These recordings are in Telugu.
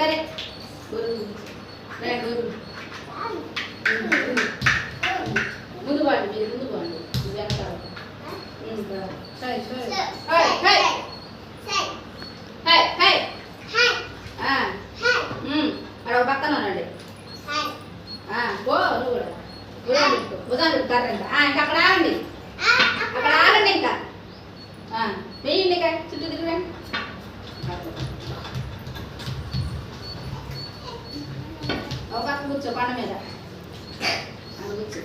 గొర్రెలు రా, గొర్రెలు. ముందు వాడి మీరు ముందు. సరే. సరే హై హై. High high. అక్కడ పక్కన ఆ, పో నువ్వు కూడా. పెట్టుకోరు ఇంకా. అక్కడ ఆగండి. అక్కడ ఆగండి ఇంకా. ఆ, వేయండి ఇంకా. చుట్టూ తిరగండి ఒక పక్క కూర్చో పండ మీద. కూర్చో.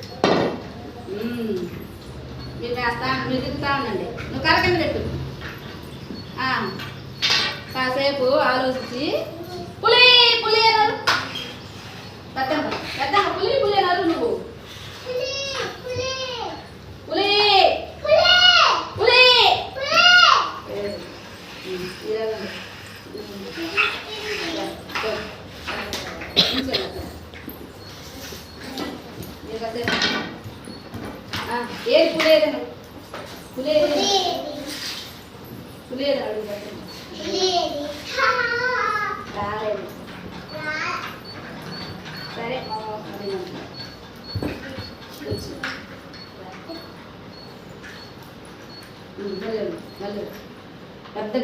మీరు వేస్తా మీరు తిరుగుతా ఉండండి. నువ్వు కరకండి పెట్టు. కాసేపు ఆలోచించి పులి పులి అన్నారు. పెద్దమ్మ పెద్దమ్మ పులి పులి అన్నారు నువ్వు. పులి పులి. పులి ఉమ్, ఇలాగండి. ఉంచండి అక్కడ. మీరు కాసేపు ఆ, ఏది పులేదను పులేది? పులేది అడుగు రాలేదు. సరే మళ్ళీ అది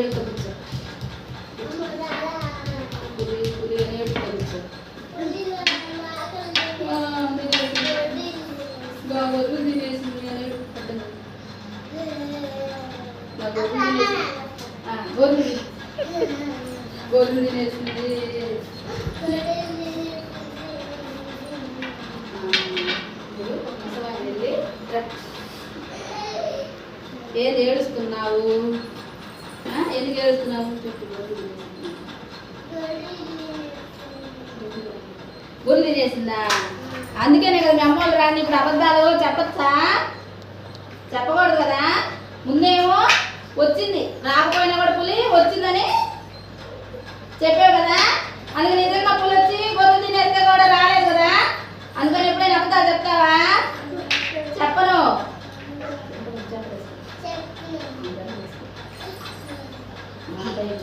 అన్న కూర్చో తినేసింది. ఏది ఏడుస్తున్నావు ఎందుకు ఏడుస్తున్నావు? చెప్పు చేసిందా అందుకనే కదా మీ అమ్మోళ్ళు రాని ఇప్పుడు అబద్ధాలు చెప్పచ్చా? చెప్పకూడదు కదా? ముందేమో వచ్చింది. రాకపోయినా కూడా పులి వచ్చిందని చెప్పావు కదా? అందుకని నిజంగా పులి 一杯